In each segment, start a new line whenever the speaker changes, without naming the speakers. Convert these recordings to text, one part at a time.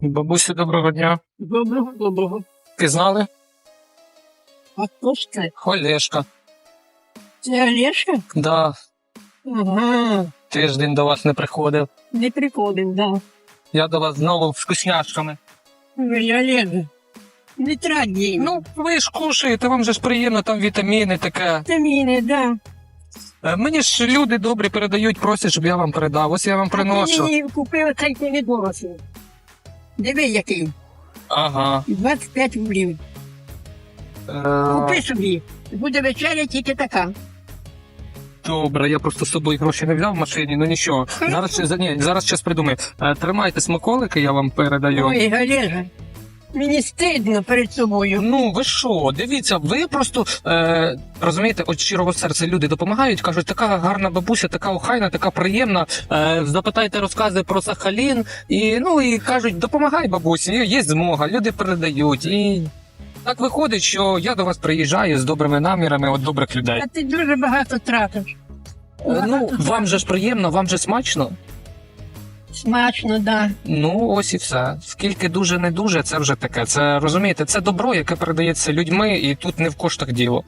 Бабусю, доброго дня.
Доброго, доброго.
Пізнали?
А хто ж це?
Олешка.
Це Олешка?
Да,
Ага,
тиждень до вас не приходив.
не приходив, да.
Я до вас знову з вкусняшками.
Ой, Олеже, не трать.
Ну, ви ж кушаєте, вам же ж приємно, там вітаміни таке.
Вітаміни, да.
Е, Мені ж люди добрі передають, просять, щоб я вам передав. Ось я вам приношу.
мені купив цей помідор. Диви, який.
Ага.
25 рублів.
Е,
Купи собі. Буде вечеря тільки така.
Добре, я просто з собою гроші не взяв в машині, ну нічого. Зараз ще- ні, зараз щось придумаю. Е, Тримайте смаколики, я вам передаю.
Ой, Олеже, мені стидно перед собою.
Ну ви що? Дивіться, ви просто е, розумієте, от щирого серця люди допомагають, кажуть, така гарна бабуся, така охайна, така приємна. Е, запитайте розкази про Сахалін, і ну і кажуть, допомагай бабусі, є- змога, люди передають. І так виходить, що я до вас приїжджаю з добрими намірами от добрих людей.
А ти дуже багато тратиш.
Е, ну вам же ж приємно, вам же смачно.
Смачно, да.
Ну, ось і все. Скільки дуже не дуже, це вже таке. Це розумієте, це добро, яке передається людьми, і тут не в коштах діло.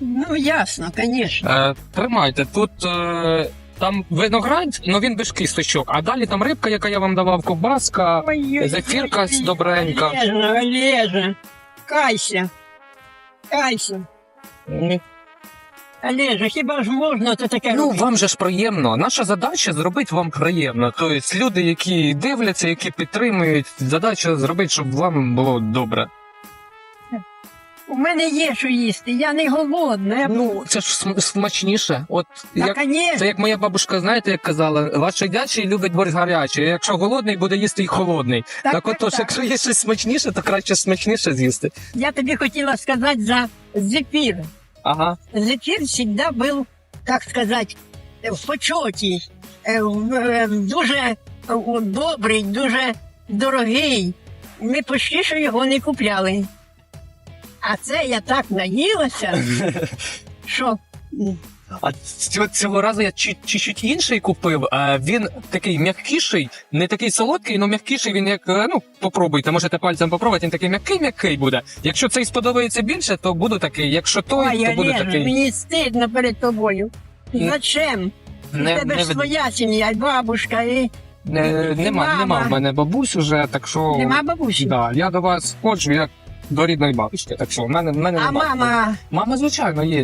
Ну, ясно, звісно.
Е, тримайте, тут е, там виноград, ну він без кісточок, а далі там рибка, яка я вам давав, ковбаска.
Ой-ой-ой,
Зефірка з добренька.
Олежа, Олежа, кайся. Кайся. Олежа, хіба ж можна це таке
Ну,
робити?
вам же ж приємно. Наша задача зробити вам приємно. Тобто люди, які дивляться, які підтримують, задача зробити, щоб вам було добре.
У мене є що їсти, я не голодна. Я...
Ну, це ж см- смачніше. От
Та,
як
конечно.
Це як моя бабушка, знаєте, як казала, ваш дячий любить борщ гарячий. Якщо голодний, буде їсти й холодний. Так,
Так, так,
отож,
так.
якщо є щось смачніше, то краще смачніше з'їсти.
Я тобі хотіла сказати за зефір.
Ага.
Зефир завжди був, так сказати, в почоті. В- е, Дуже добрий, дуже дорогий. Ми почти що його не купляли. А це я так наїлася, що
А цього, цього разу я чуть-чуть інший купив. А він такий м'якіший, не такий солодкий, але м'якіший. Він як е, ну попробуйте, можете пальцем попробувати. Він такий м'який, м'який буде. Якщо цей сподобається більше, то буду такий. Якщо той,
Ой,
то буде
Олеже,
такий.
мені стидно перед тобою.
Не-
Зачем? У
Не,
тебе
не,
ж своя сім'я, і бабушка, і
не, нема,
Мама.
нема в мене бабусь уже, так що.
нема бабусі.
Да, я до вас ходжу як до рідної бабушки. Так що в мене, в мене
А
немає.
мама,
Мама, звичайно, є.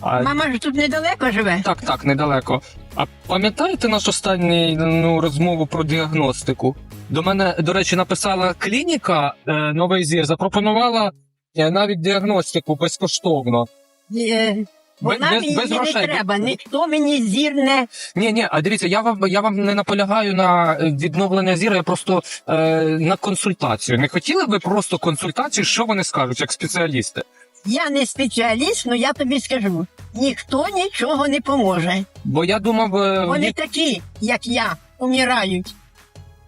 А,
мама ж тут недалеко живе.
Так, так, недалеко. А пам'ятаєте нашу останню ну, розмову про діагностику? До мене, до речі, написала клініка е, Новий Зір, запропонувала е, навіть діагностику безкоштовно.
Е, Вона
без-
мені
без
не
грошей.
треба, ніхто мені зір не
Ні, ні, а дивіться, я вам я вам не наполягаю на е, відновлення зіра, я просто е, на консультацію. Не хотіли би просто консультацію, що вони скажуть, як спеціалісти?
Я не спеціаліст, але я тобі скажу: ніхто нічого не поможе.
Бо я думав, е,
Вони
ні-
такі, як я, умирають.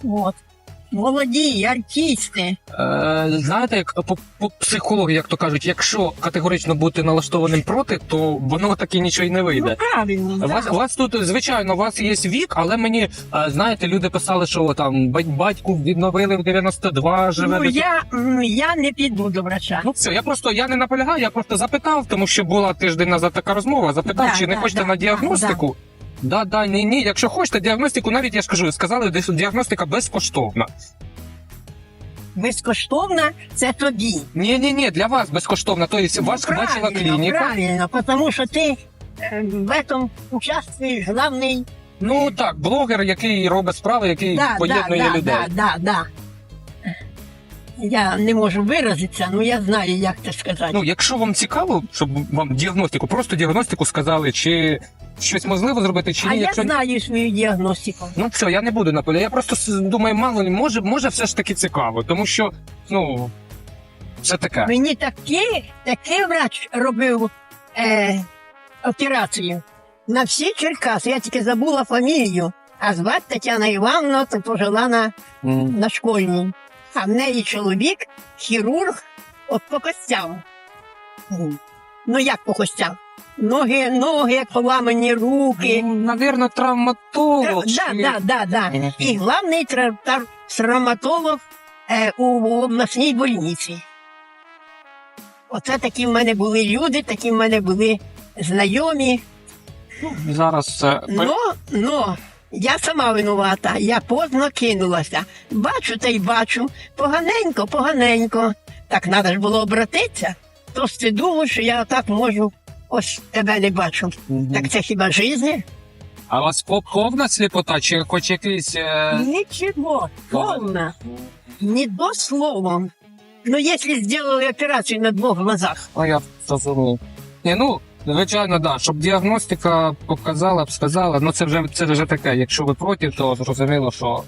От. Молоді, артисти.
Е, знаєте, як по, по психології, як то кажуть, якщо категорично бути налаштованим проти, то воно таки нічого й не
Ну,
вийде.
правильно.
У вас, у вас тут, звичайно, у вас є вік, але мені, е, знаєте, люди писали, що там бать- батьку відновили в 92, живе.
Ну, я, м, я не піду до врача.
Ну все, я просто я не наполягаю, я просто запитав, тому що була тиждень назад така розмова. Запитав,
Да,
чи не
да,
хочете
да,
на діагностику. Да, да, ні, ні. Якщо хочете діагностику, навіть я ж кажу, сказали, десь діагностика безкоштовна.
Безкоштовно це тобі.
Ні, ні, ні, для вас безкоштовна. Тобто вас
Ну,
бачила клініка.
Правильно, тому що ти е, в этом участвуєш главний.
Ну так, блогер, який робить справи, який
Да,
поєднує
да,
людей.
Да, да, да. Я не можу виразитися, але я знаю, як це сказати.
Ну, якщо вам цікаво, щоб вам діагностику, просто діагностику сказали, чи щось можливо зробити, чи
а
ні.
я знаю свою діагностику.
ну все, я не буду наполягати. Я просто с- думаю, мало ли, може, може, все ж таки цікаво, тому що ну це таке.
Мені такий, такий врач робив е, операцію на всі Черкаси. Я тільки забула фамілію. А звати Тетяна Івановна, то пожила на,
М.
на школьній. А в неї чоловік, хірург, от по костям. Ну як по костям? Ноги, ноги поламані руки.
Ну, Навірно, травматолог.
Да,
чи-
да, да, да. І тра- тар- травматолог е, у обласній больниці. Оце такі в мене були люди, такі в мене були знайомі.
Зараз е,
Но, но, я сама винувата, я поздно кинулася. Бачу та й бачу, поганенько, поганенько. Так треба ж було обратитися. То ж що я так можу, ось тебе не бачу.
Мгм.
Так це хіба життя?
А у вас по- повна сліпота, чи хоч якийсь. е,
Нічого, повна. Не до словом. Ну, якщо зробили операцію на двох глазах,
А я зрозумів. Ні, ну, звичайно, да. Щоб діагностика показала б, сказала, ну це вже це вже таке. Якщо ви проти, то зрозуміло, що.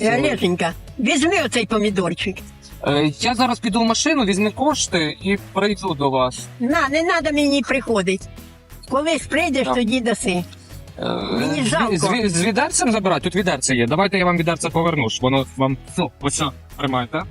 е, Олеженька, візьми оцей помідорчик.
Е, Я зараз піду в машину, візьму кошти і прийду до вас.
На, не треба мені приходити. Колись прийдеш,
Так.
тоді даси.
Е,
Мені жалко.
З, з, з відерцем забирати? Тут відерце є. Давайте я вам відерце поверну. ж Воно вам. Ну, ось що, тримайте.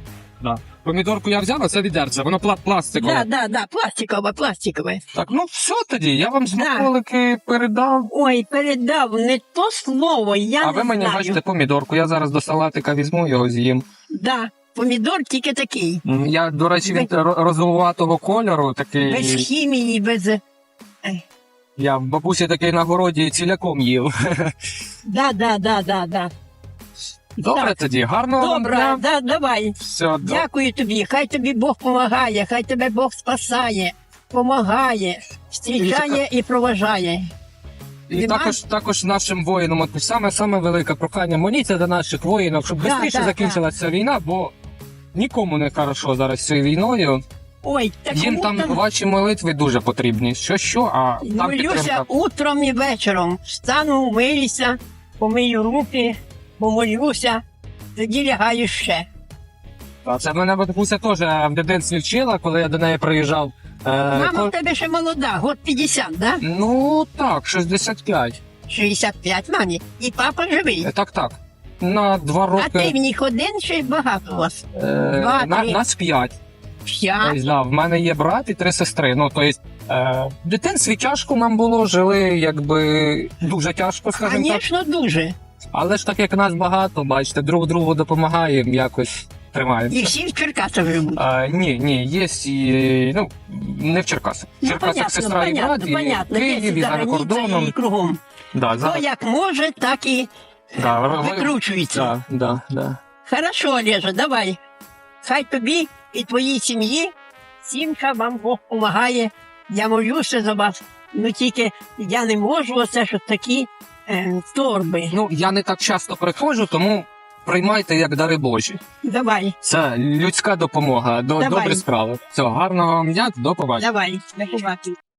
Да. Помідорку я взяв, а це відерце, воно пла- пластикове.
Да, да, да, пластикове, пластикове.
Так, ну все тоді, я вам
Да.
смаколики передав.
Ой, передав не то слово, я
а
не
ви мені
знаю.
бачите помідорку. Я зараз до салатика візьму його з'їм.
Да, помідор тільки такий.
Я, до речі, він ро- розовуватого кольору такий.
Без хімії, без. е,
Я в бабусі такий на городі ціляком їв.
Да, да, да, да, да.
Добре
Так.
тоді, гарного вам
Добре,
дня.
да, давай.
Все, до...
Дякую тобі. Хай тобі Бог помагає, хай тебе Бог спасає, помагає, зустрічає і проважає.
І
Нема?
також, також нашим воїнам, от саме саме велике прохання, моліться за наших воїнів, щоб
Да,
швидше
да,
закінчилася війна, бо нікому не хорошо зараз цією війною.
Ой, так
Їм там ваші молитви дуже потрібні. Що що, а там
Молюся
підтримка.
утром і вечором. Встану, умиюся, помию руки, помолюся, тоді лягаю ще.
А Це мене бабуся теж в дитинстві вчила, коли я до неї приїжджав. Е,
Мама в тебе ще молода, год 50, да?
Ну так, 65.
65 мамі. І папа живий.
Е, Так, так. На два
А ти
роки.
в них один чи багато у вас?
Е,
два,
на,
три.
нас п'ять.
П'ять.
Тобто, да, в мене є брат і три сестри. Ну, тобто, е, в дитинстві тяжко нам було, жили якби дуже тяжко, скажімо так.
Звісно, дуже.
Але ж так як нас багато, бачите, друг другу допомагаємо, якось
І
тримаємося.
всі в Черкасах живуть.
А, ні, ні, є і ну не в Черкасах. В
Ну,
Черкасах
понятно,
сестра і брат, і
понятно.
в Києві, і
за
за кордоном.
і кругом.
Да,
Хто
зараз,
як може, так і
да, ви- ви-
викручується.
да, да, да.
Хорошо, Олежа, давай. Хай тобі і твоїй сім'ї, всім вам Бог допомагає. Я молюся за вас. Ну тільки я не можу, оце що такі е, торби.
Ну, я не так часто приходжу, тому приймайте як дари Божі.
Давай,
Це людська допомога, до,
Давай.
добрі справи. Все, гарного вам дня, до побачення.
давай, до побачення.